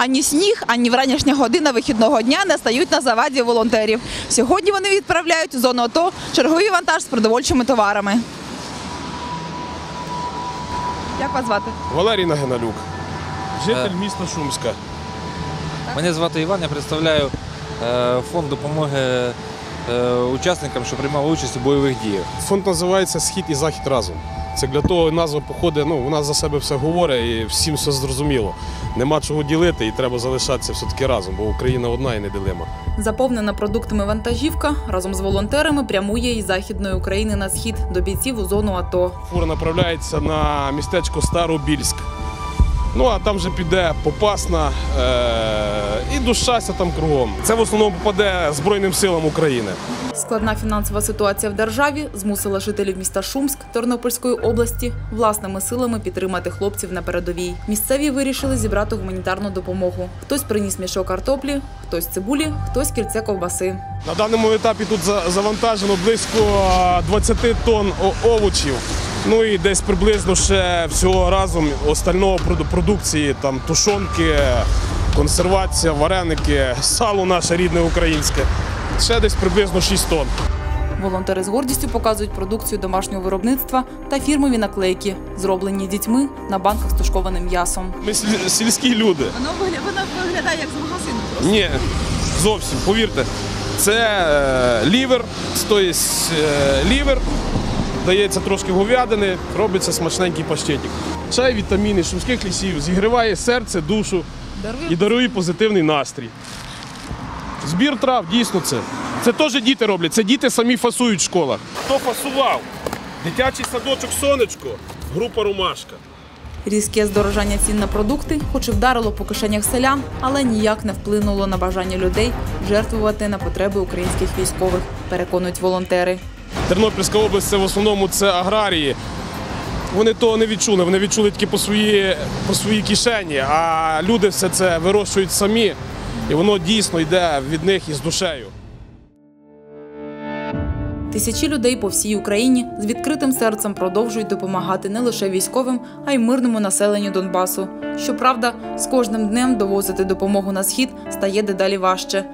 Ані сніг, ані вранішня година вихідного дня не стають на заваді волонтерів. Сьогодні вони відправляють у зону АТО черговий вантаж з продовольчими товарами. Як вас звати? Валерій Нагиналюк, житель міста Шумська. Мене звати Іван, я представляю е, фонд допомоги е, учасникам, що приймали участь у бойових діях. Фонд називається Схід і Захід разом. Це для того назва походить, ну, вона за себе все говорить і всім все зрозуміло. Нема чого ділити і треба залишатися все-таки разом, бо Україна одна і неділима. Заповнена продуктами вантажівка разом з волонтерами прямує із західної України на схід до бійців у зону АТО. Фура направляється на містечко Старобільськ. Ну а там вже піде Попасна е- і до щастя там кругом. Це в основному попаде Збройним силам України. Складна фінансова ситуація в державі змусила жителів міста Шумськ Тернопільської області власними силами підтримати хлопців на передовій. Місцеві вирішили зібрати гуманітарну допомогу. Хтось приніс мішок картоплі, хтось цибулі, хтось кільце ковбаси. На даному етапі тут за- завантажено близько а, 20 тонн овочів. Ну і десь приблизно ще всього разом остального продукції, там тушонки, консервація, вареники, сало наше рідне українське. Ще десь приблизно 6 тонн. Волонтери з гордістю показують продукцію домашнього виробництва та фірмові наклейки, зроблені дітьми на банках з тушкованим м'ясом. Ми сільські люди. Воно виглядає як з магазину. Ні, зовсім, повірте. Це е, лівер, тобто лівер, дається трошки говядини, робиться смачненький паштетик. Чай, вітаміни, шумських лісів, зігріває серце, душу і дарує позитивний настрій. Збір трав, дійсно це. Це теж діти роблять, це діти самі фасують в школах. Хто фасував? Дитячий садочок Сонечко, група Ромашка. Різке здорожання цін на продукти, хоч і вдарило по кишенях селян, але ніяк не вплинуло на бажання людей жертвувати на потреби українських військових, переконують волонтери. Тернопільська область це в основному це аграрії. Вони того не відчули, вони відчули тільки по свої, по своїй кишені, а люди все це вирощують самі, і воно дійсно йде від них із душею. Тисячі людей по всій Україні з відкритим серцем продовжують допомагати не лише військовим, а й мирному населенню Донбасу. Щоправда, з кожним днем довозити допомогу на схід стає дедалі важче.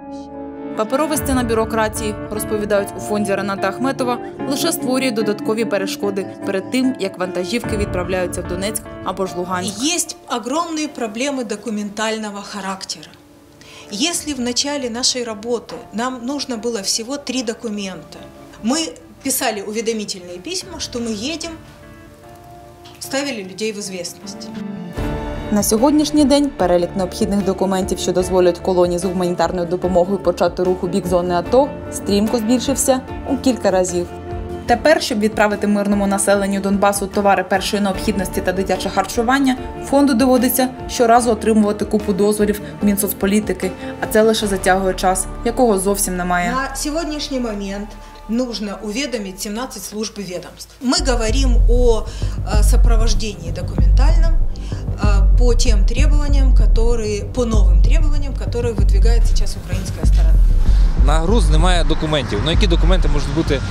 Паперова стіна бюрократії, розповідають у фонді Рената Ахметова, лише створює додаткові перешкоди перед тим, як вантажівки відправляються в Донецьк або ж Луганськ. Есть огромные проблемы документального характера. Если в начале нашей работы нам нужно было всего три документа, мы писали уведомительные письма, что мы едем, ставили людей в известность. На сьогоднішній день перелік необхідних документів, що дозволять колонії з гуманітарною допомогою почати рух у бік зони АТО, стрімко збільшився у кілька разів. Тепер, щоб відправити мирному населенню Донбасу товари першої необхідності та дитяче харчування, фонду доводиться щоразу отримувати купу дозволів Мінсоцполітики, а це лише затягує час, якого зовсім немає. На сегодняшний момент нужно уведомить 17 служб и ведомств. Мы говорим о э, сопровождении документальном э, по тем требованиям, которые, по новым требованиям, которые выдвигает сейчас украинская сторона. На груз немає документів. Ну які документи можуть бути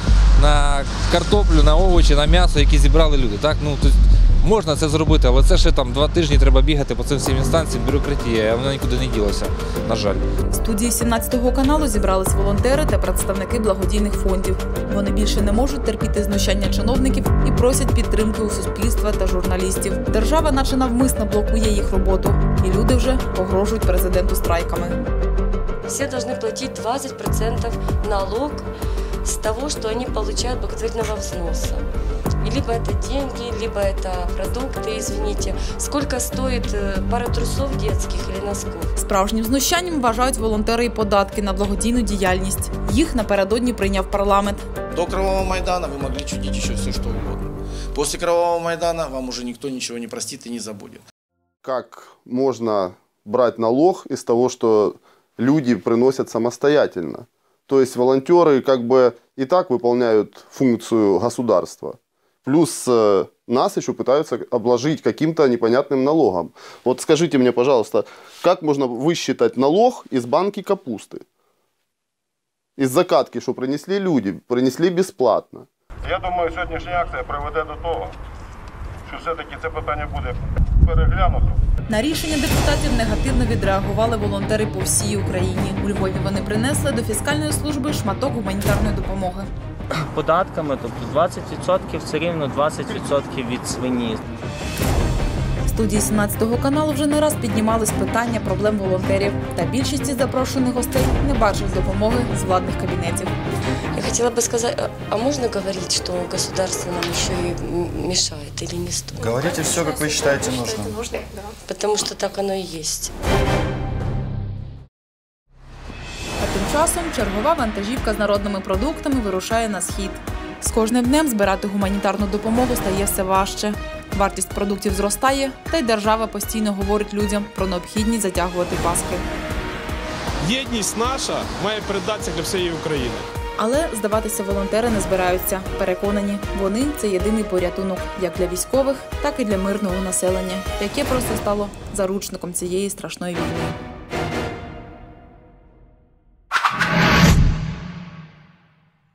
на картоплю, на овочі, на м'ясо, які зібрали люди? Так, ну тобто можна це зробити, але це ще там два тижні треба бігати по цим всім інстанціям, бюрократія, а вона нікуди не ділася, на жаль. В студії 17-го каналу зібрались волонтери та представники благодійних фондів. Вони більше не можуть терпіти знущання чиновників і просять підтримки у суспільства та журналістів. Держава, наче навмисно, блокує їх роботу, і люди вже погрожують президенту страйками. Все должны платить 20% налог с того, что они получают благотворительного взноса. И либо это деньги, либо это продукты, извините. Сколько стоит э, пара трусов детских или носков? Справжнім знущанням вважають волонтери і податки на благодійну діяльність. Їх напередодні прийняв парламент. До Кровавого Майдана вы могли чудить еще все, что угодно. После Кровавого Майдана вам уже никто ничего не простит и не забудет. как можно брать налог из того, что люди приносят самостоятельно. То есть волонтеры как бы и так выполняют функцию государства. Плюс э, нас еще пытаются обложить каким-то непонятным налогом. Вот скажите мне, пожалуйста, как можно высчитать налог из банки капусты? Из закатки, что принесли люди, принесли бесплатно. Я думаю, сьогоднішня акція приведе до того, що все-таки це питання буде переглянуто. На рішення депутатів негативно відреагували волонтери по всій Україні. У Львові вони принесли до фіскальної служби шматок гуманітарної допомоги. податками, тобто 20% це рівно 20% від свині. В студії 17 каналу вже не раз піднімались питання проблем волонтерів. Та більшість із запрошених гостей не бачив допомоги з владних кабінетів. Я хотела бы сказать, а- а можно говорить, что государство нам еще и м- мешает или не стоит? Говорите все, как вы считаете нужным. Потому что так оно и есть. А тим Часом чергова вантажівка з народними продуктами вирушає на схід. З кожним днем збирати гуманітарну допомогу стає все важче. Вартість продуктів зростає, та й держава постійно говорить людям про необхідність затягувати паски. Єдність наша має передатися для всієї України. Але здаватися волонтери не збираються. Переконані, вони це єдиний порятунок як для військових, так і для мирного населення, яке просто стало заручником цієї страшної війни.